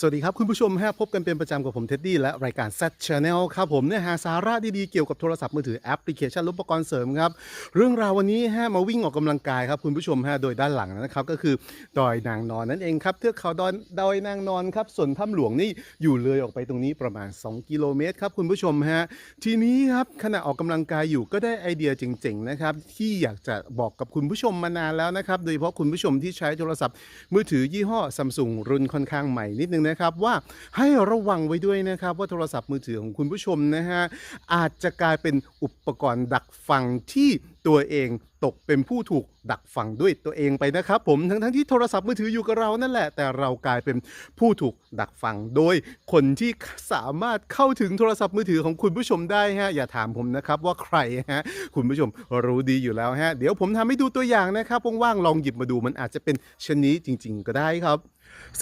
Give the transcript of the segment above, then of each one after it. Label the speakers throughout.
Speaker 1: สวัสดีครับคุณผู้ชมฮะพบกันเป็นประจำกับผมเท็ดดี้และรายการ Z Channel ครับผมเนื้อหาสาระดีๆเกี่ยวกับโทรศัพท์มือถือแอปพลิเคชันอุปกรณ์เสริมครับเรื่องราววันนี้ฮะมาวิ่งออกกำลังกายครับคุณผู้ชมฮะโดยด้านหลังนะครับก็คือดอยนางนอนนั่นเองครับเทือกเขาดอยดอยนางนอนครับส่วนถ้ำหลวงนี่อยู่เลยออกไปตรงนี้ประมาณ 2 กิโลเมตรครับคุณผู้ชมฮะทีนี้ครับขณะออกกำลังกายอยู่ก็ได้ไอเดียเจ๋งๆนะครับที่อยากจะบอกกับคุณผู้ชมมานานแล้วนะครับโดยเฉพาะคุณผู้ชมที่ใช้โทรศัพท์มือถือยี่ห้อซัมซุงรุ่นค่อนข้างใหม่นิดนึงนะครับว่าให้ระวังไว้ด้วยนะครับ ว่าโทรศัพท์มือถือของคุณผู้ชมนะฮะอาจจะกลายเป็นอุปกรณ์ดักฟังที่ตัวเองตกเป็นผู้ถูกดักฟังด้วยตัวเองไปนะครับ ผมทั้งทั้งๆที่โทรศัพท์มือถืออยู่กับเรานั่นแหละ แต่เรากลายเป็นผู้ถูกดักฟัง โดยคนที่สามารถเข้าถึงโทรศัพท์มือถือของคุณผู้ชมได้ฮะอย่าถามผมนะครับว่าใครฮะคุณผู้ชมรู้ดีอยู่แล้วฮะเดี๋ยวผมทำให้ดูตัวอย่างนะครับว่างๆลองหยิบมาดูมันอาจจะเป็นชนนี้จริง ๆ ก็ได้ครับ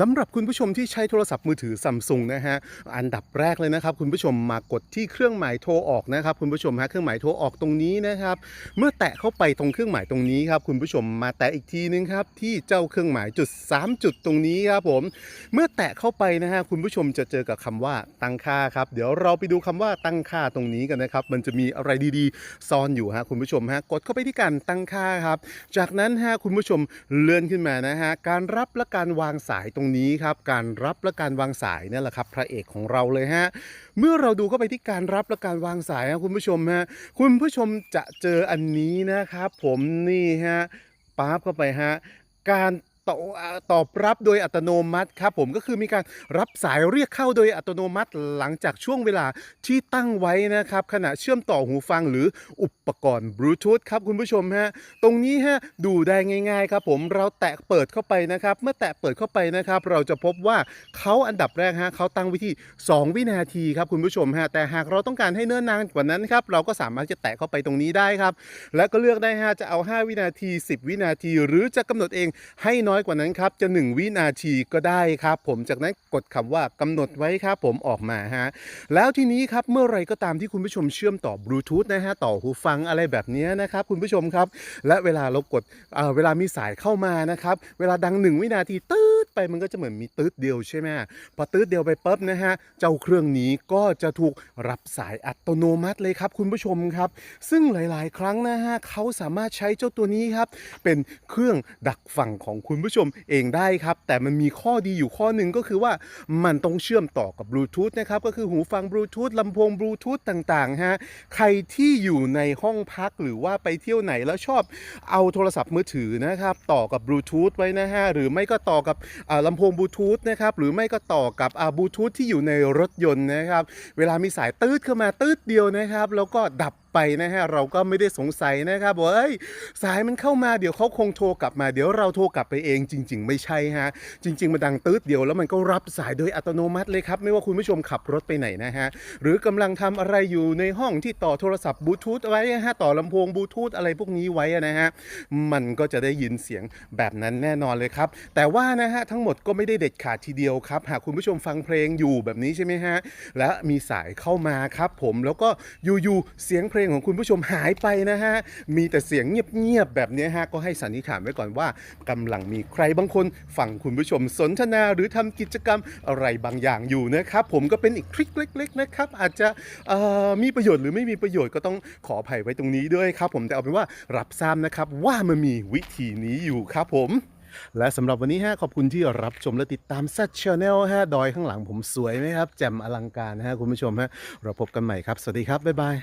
Speaker 1: สำหรับคุณผู้ชมที่ใช้โทรศัพท์มือถือซัมซุงนะฮะอันดับแรกเลยนะครับคุณผู้ชมมากดที่เครื่องหมายโทรออกนะครับคุณผู้ชมฮะเครื่องหมายโทรออกตรงนี้นะครับเมื่อแตะเข้าไปตรงเครื่องหมายตรงนี้ครับคุณผู้ชมมาแตะอีกทีนึงครับที่เจ้าเครื่องหมายจุด 3 จุดตรงนี้ครับผมเมื่อแตะเข้าไปนะฮะคุณผู้ชมจะเจอกับคำว่าตั้งค่าครับเดี๋ยวเราไปดูคำว่าตั้งค่าตรงนี้กันนะครับมันจะมีอะไรดีๆ ซ่อนอยู่ฮะคุณผู้ชมฮะกดเข้าไปที่การตั้งค่าครับจากนั้นฮะคุณผู้ชมเลื่อนขึ้นมานะฮะการรับและการวางสายตรงนี้ครับการรับและการวางสายนี่แหละครับพระเอกของเราเลยฮะเมื่อเราดูเข้าไปที่การรับและการวางสายนะคุณผู้ชมฮะคุณผู้ชมจะเจออันนี้นะครับ ผมนี่ฮะปั๊บเข้าไปฮะการ ตอบอ่าตอบรับโดยอัตโนมัติครับผมก็คือมีการรับสายเรียกเข้าโดยอัตโนมัติหลังจากช่วงเวลาที่ตั้งไว้นะครับขณะเชื่อมต่อหูฟังหรืออุปกรณ์บลูทูธครับคุณผู้ชมฮะตรงนี้ฮะดูได้ง่ายๆครับผมเราแตะเปิดเข้าไปนะครับ เมื่อแตะเปิดเข้าไปนะครับ เราจะพบว่าเขาอันดับแรกฮะเขาตั้งไวิธี2วินาทีครับคุณผู้ชมฮะแต่หากเราต้องการให้เนิ่นนานกว่านั้นครับเราก็สามารถจะแตะเข้าไปตรงนี้ได้ครับ และก็เลือกได้ฮะจะเอา 5 วินาที 10 วินาที หรือจะกำหนดเองให้น้อย้อยกว่านั้นครับจะ 1 วินาทีก็ได้ครับ ผมจากนั้นกดคำว่ากำหนดไว้ครับผมออกมาฮะแล้วทีนี้ครับเมื่อไรก็ตามที่คุณผู้ชมเชื่อมต่อบลูทูธนะฮะต่อหูฟังอะไรแบบนี้นะครับคุณผู้ชมครับ และเวลาเรากดเเวลามีสายเข้ามานะครับ เวลาดังหนึ่งวินาทีตืด ไปมันก็จะเหมือนมีตืดเดียวใช่ไหมพอตืดเดียวไปปุ๊บนะฮะเจ้าเครื่องนี้ก็จะถูกรับสายอัตโนมัติเลยครับ คุณผู้ชมครับ ซึ่งหลาย ๆ ครั้งนะฮะเขาสามารถใช้เจ้าตัวนี้ครับ เป็นเครื่องดักฟังของคุณผู้ชมเองได้ครับ แต่มันมีข้อดีอยู่ข้อหนึ่งก็คือว่ามันต้องเชื่อมต่อกับบลูทูธนะครับก็คือหูฟังบลูทูธลำโพงบลูทูธต่าง ๆ ฮะ ใครที่อยู่ในห้องพักหรือว่าไปเที่ยวไหนแล้วชอบเอาโทรศัพท์มือถือนะครับ ต่อกับบลูทูธไว้นะฮะ หรือไม่ก็ต่อกับลำโพงบลูทูธนะครับหรือไม่ก็ต่อกับบลูทูธที่อยู่ในรถยนต์นะครับ เวลามีสายตืดเข้ามาตืดเดียวนะครับ แล้วก็ดับ ไปนะฮะเราก็ไม่ได้สงสัยนะครับว่าเอ้สายมันเข้ามาเดี๋ยวเขาคงโทรกลับมาเดี๋ยวเราโทรกลับไปเองจริง ๆ ไม่ใช่ฮะจริง ๆมันดังตืดเดียวแล้วมันก็รับสายโดยอัตโนมัติเลยครับ ไม่ว่าคุณผู้ชมขับรถไปไหนนะฮะหรือกำลังทำอะไรอยู่ในห้องที่ต่อโทรศัพท์บลูทูธไว้ฮะต่อลำโพงบลูทูธอะไรพวกนี้ไว้นะฮะมันก็จะได้ยินเสียงแบบนั้นแน่นอนเลยครับ แต่ว่านะฮะทั้งหมดก็ไม่ได้เด็ดขาดทีเดียวครับ หากคุณผู้ชมฟังเพลงอยู่แบบนี้ใช่ไหมฮะและมีสายเข้ามาครับผมแล้วก็อยู่ๆเสียงเพลงของคุณผู้ชมหายไปนะฮะ มีแต่เสียงเงียบๆแบบนี้ฮะ ก็ให้สันนิษฐานไว้ก่อนว่ากำลังมีใครบางคนฟังคุณผู้ชมสนทนาหรือทำกิจกรรมอะไรบางอย่างอยู่นะครับ ผมก็เป็นอีกทริคเล็ก ๆ นะครับ อาจจะมีประโยชน์หรือไม่มีประโยชน์ก็ต้องขออภัยไว้ตรงนี้ด้วยครับ ผมแต่เอาเป็นว่ารับทราบนะครับว่ามันมีวิธีนี้อยู่ครับผมและสำหรับวันนี้ฮะขอบคุณที่รับชมและติดตามซัดชาแนลฮะดอยข้างหลังผมสวยไหมครับ แจ่มอลังการนะฮะคุณผู้ชมฮะเราพบกันใหม่ครับ สวัสดีครับ บ๊ายบาย